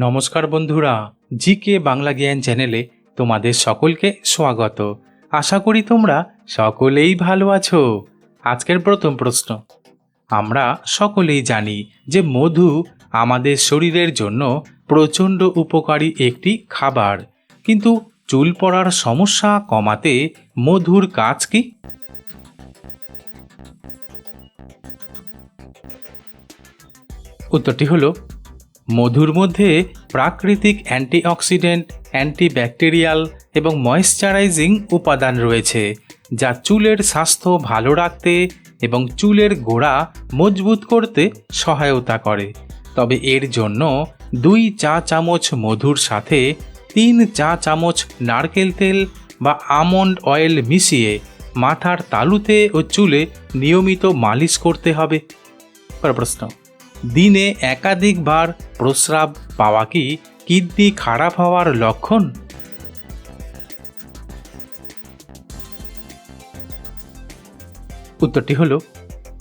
নমস্কার বন্ধুরা জি কে বাংলা জ্ঞান চ্যানেলে তোমাদের সকলকে স্বাগত। আশা করি তোমরা সকলেই ভালো আছো। আজকের প্রথম প্রশ্ন, আমরা সকলেই জানি যে মধু আমাদের শরীরের জন্য প্রচণ্ড উপকারী একটি খাবার, কিন্তু চুল পড়ার সমস্যা কমাতে মধুর কাজ কি? উত্তরটি হলো মধুর মধ্যে প্রাকৃতিক অ্যান্টিঅক্সিডেন্ট, অ্যান্টিব্যাকটেরিয়াল এবং ময়েশ্চারাইজিং উপাদান রয়েছে, যা চুলের স্বাস্থ্য ভালো রাখতে এবং চুলের গোড়া মজবুত করতে সহায়তা করে। তবে এর জন্য দুই চা চামচ মধুর সাথে তিন চা চামচ নারকেল তেল বা আমন্ড অয়েল মিশিয়ে মাথার তালুতে ও চুলে নিয়মিত মালিশ করতে হবে। প্রশ্ন। দিনে একাধিকবার প্রস্রাব পাওয়া কি কিডনি খারাপ হওয়ার লক্ষণ? উত্তরটি হলো,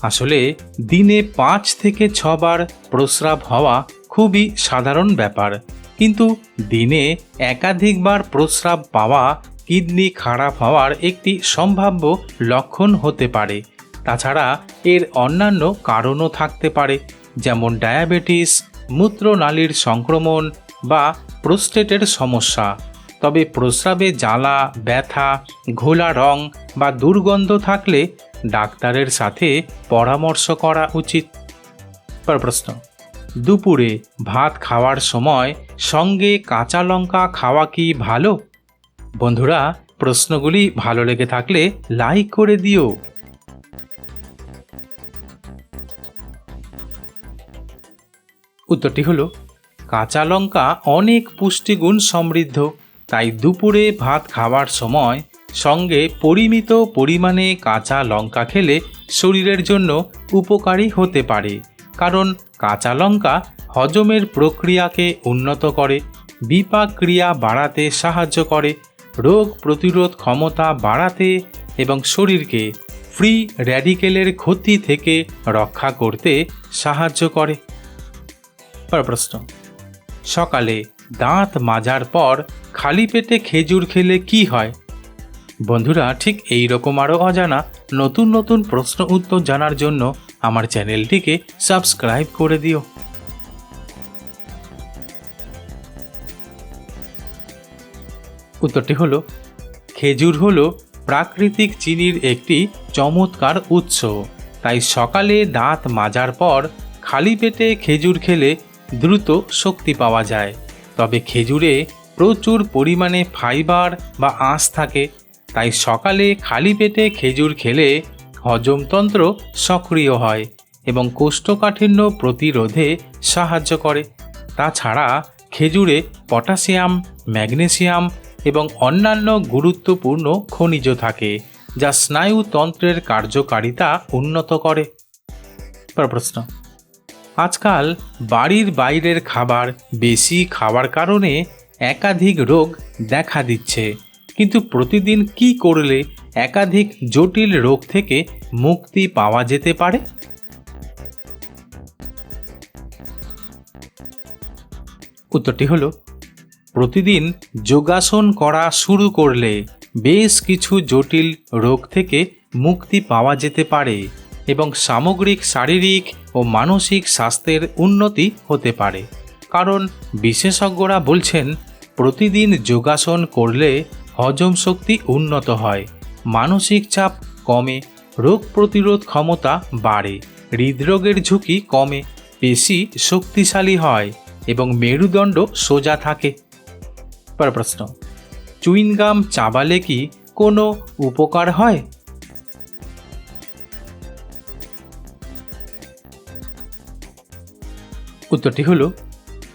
আসলে দিনে পাঁচ থেকে ছবার প্রস্রাব হওয়া খুবই সাধারণ ব্যাপার, কিন্তু দিনে একাধিকবার প্রস্রাব পাওয়া কিডনি খারাপ হওয়ার একটি সম্ভাব্য লক্ষণ হতে পারে। তাছাড়া এর অন্যান্য কারণও থাকতে পারে। যেমন ডায়াবেটিস, মূত্রনালীর সংক্রমণ বা প্রোস্টেটের সমস্যা। তবে প্রস্রাবে জ্বালা, ব্যথা, ঘোলা রং বা দুর্গন্ধ থাকলে ডাক্তারের সাথে পরামর্শ করা উচিত। প্রশ্ন, দুপুরে ভাত খাওয়ার সময় সঙ্গে কাঁচা লঙ্কা খাওয়া কি ভালো? বন্ধুরা, প্রশ্নগুলি ভালো লেগে থাকলে লাইক করে দিও। উত্তরটি হলো, কাঁচা লঙ্কা অনেক পুষ্টিগুণ সমৃদ্ধ, তাই দুপুরে ভাত খাওয়ার সময় সঙ্গে পরিমিত পরিমাণে কাঁচা লঙ্কা খেলে শরীরের জন্য উপকারী হতে পারে। কারণ কাঁচা লঙ্কা হজমের প্রক্রিয়াকে উন্নত করে, বিপাক ক্রিয়া বাড়াতে সাহায্য করে, রোগ প্রতিরোধ ক্ষমতা বাড়াতে এবং শরীরকে ফ্রি র্যাডিকেলের ক্ষতি থেকে রক্ষা করতে সাহায্য করে। পরের প্রশ্ন। সকালে দাঁত মাজার পর খালি পেটে খেজুর খেলে কি হয়? বন্ধুরা, ঠিক এই রকম আরও অজানা নতুন নতুন প্রশ্ন উত্তর জানার জন্য আমার চ্যানেলটিকে সাবস্ক্রাইব করে দিও। উত্তরটি হলো, খেজুর হলো প্রাকৃতিক চিনির একটি চমৎকার উৎস। তাই সকালে দাঁত মাজার পর খালি পেটে খেজুর খেলে দ্রুত শক্তি পাওয়া যায়। তবে খেজুরে প্রচুর পরিমাণে ফাইবার বা আঁশ থাকে, তাই সকালে খালি পেটে খেজুর খেলে হজমতন্ত্র সক্রিয় হয় এবং কোষ্ঠকাঠিন্য প্রতিরোধে সাহায্য করে। তাছাড়া খেজুরে পটাশিয়াম, ম্যাগনেসিয়াম এবং অন্যান্য গুরুত্বপূর্ণ খনিজ থাকে, যা স্নায়ুতন্ত্রের কার্যকারিতা উন্নত করে। প্রশ্ন। আজকাল বাড়ির বাইরের খাবার বেশি খাওয়ার কারণে একাধিক রোগ দেখা দিচ্ছে। কিন্তু প্রতিদিন কি করলে একাধিক জটিল রোগ থেকে মুক্তি পাওয়া যেতে পারে? উত্তরটি হলো, প্রতিদিন যোগাসন করা শুরু করলে বেশ কিছু জটিল রোগ থেকে মুক্তি পাওয়া যেতে পারে। এবং সামগ্রিক, শারীরিক ও মানসিক স্বাস্থ্যের উন্নতি হতে পারে। কারণ বিশেষজ্ঞরা বলছেন, প্রতিদিন যোগাসন করলে হজম শক্তি উন্নত হয়, মানসিক চাপ কমে, রোগ প্রতিরোধ ক্ষমতা বাড়ে, হৃদরোগের ঝুঁকি কমে, পেশি শক্তিশালী হয় এবং মেরুদণ্ড সোজা থাকে। পর প্রশ্ন চুইনগাম চাবালে কি কোনো উপকার হয়? উত্তরটি হলো,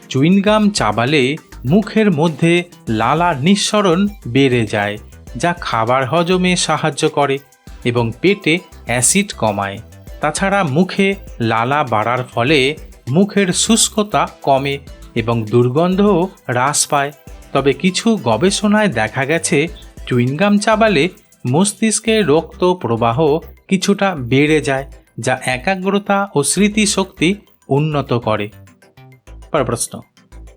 চুইনগাম চাবালে মুখের মধ্যে লালার নিঃসরণ বেড়ে যায়, যা খাবার হজমে সাহায্য করে এবং পেটে অ্যাসিড কমায়। তাছাড়া মুখে লালা বাড়ার ফলে মুখের শুষ্কতা কমে এবং দুর্গন্ধও হ্রাস পায়। তবে কিছু গবেষণায় দেখা গেছে, চুইনগাম চাবালে মস্তিষ্কে রক্ত প্রবাহ কিছুটা বেড়ে যায়, যা একাগ্রতা ও স্মৃতিশক্তি উন্নত করে। পর প্রশ্ন।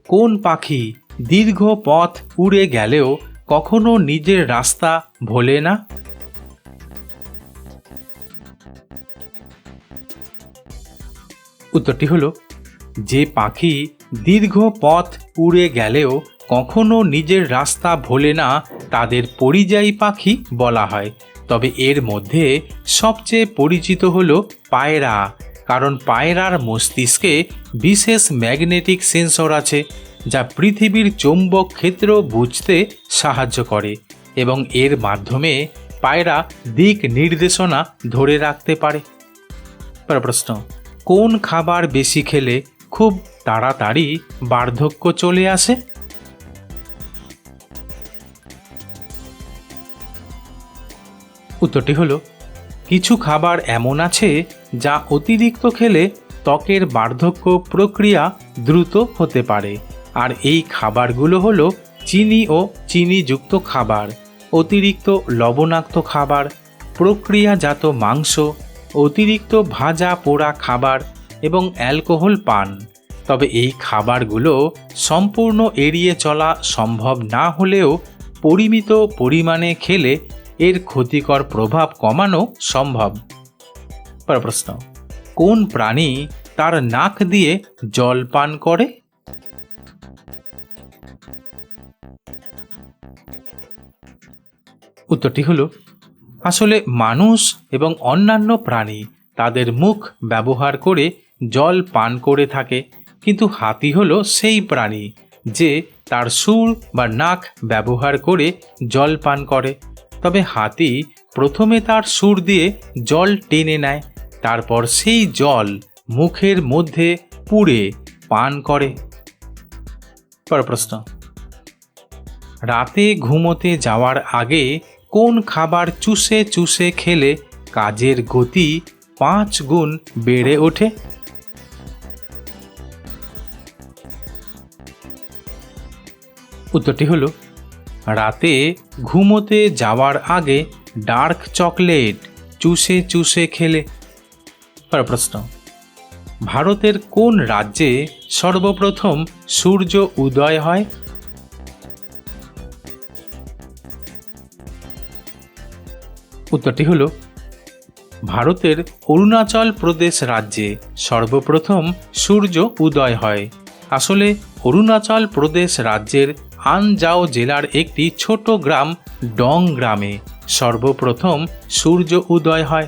কোন পাখি দীর্ঘ পথ উড়ে গেলেও কখনো নিজের রাস্তা ভোলে না? উত্তরটি হলো, যে পাখি দীর্ঘ পথ উড়ে গেলেও কখনো নিজের রাস্তা ভোলে না, তাদের পরিযায়ী পাখি বলা হয়। তবে এর মধ্যে সবচেয়ে পরিচিত হলো পায়রা। কারণ পায়রার মস্তিষ্কে বিশেষ ম্যাগনেটিক সেন্সর আছে যা পৃথিবীর চৌম্বক ক্ষেত্র বুঝতে সাহায্য করে এবং এর মাধ্যমে পায়রা দিক নির্দেশনা ধরে রাখতে পারে। প্রশ্ন, কোন খাবার বেশি খেলে খুব তাড়াতাড়ি বার্ধক্য চলে আসে? উত্তরটি হলো, কিছু খাবার এমন আছে যা অতিরিক্ত খেলে ত্বকের বার্ধক্য প্রক্রিয়া দ্রুত হতে পারে। আর এই খাবারগুলো হলো চিনি ও চিনিযুক্ত খাবার, অতিরিক্ত লবণাক্ত খাবার, প্রক্রিয়াজাত মাংস, অতিরিক্ত ভাজা পোড়া খাবার এবং অ্যালকোহল পান। তবে এই খাবারগুলো সম্পূর্ণ এড়িয়ে চলা সম্ভব না হলেও পরিমিত পরিমাণে খেলে এর ক্ষতিকর প্রভাব কমানো সম্ভব। পরের প্রশ্ন, কোন প্রাণী তার নাক দিয়ে জল পান করে? উত্তরটি হলো, আসলে মানুষ এবং অন্যান্য প্রাণী তাদের মুখ ব্যবহার করে জল পান করে থাকে, কিন্তু হাতি হলো সেই প্রাণী যে তার সুর বা নাক ব্যবহার করে জল পান করে। তবে হাতি প্রথমে তার সুর দিয়ে জল টেনে নেয়। তারপর সেই জল মুখের মধ্যে পুড়ে পান করে। পর প্রশ্ন। রাতে ঘুমোতে যাওয়ার আগে কোন খাবার চুষে চুষে খেলে কাজের গতি পাঁচ গুণ বেড়ে ওঠে? উত্তরটি হলো, রাতে ঘুমোতে যাওয়ার আগে ডার্ক চকলেট চুষে চুষে খেলে প্রশ্ন। ভারতের কোন রাজ্যে সর্বপ্রথম সূর্য উদয় হয়? উত্তরটি হল, ভারতের অরুণাচল প্রদেশ রাজ্যে সর্বপ্রথম সূর্য উদয় হয়। আসলে, অরুণাচল প্রদেশ রাজ্যের আনজাও জেলার একটি ছোট গ্রাম ডং গ্রামে সর্বপ্রথম সূর্য উদয় হয়।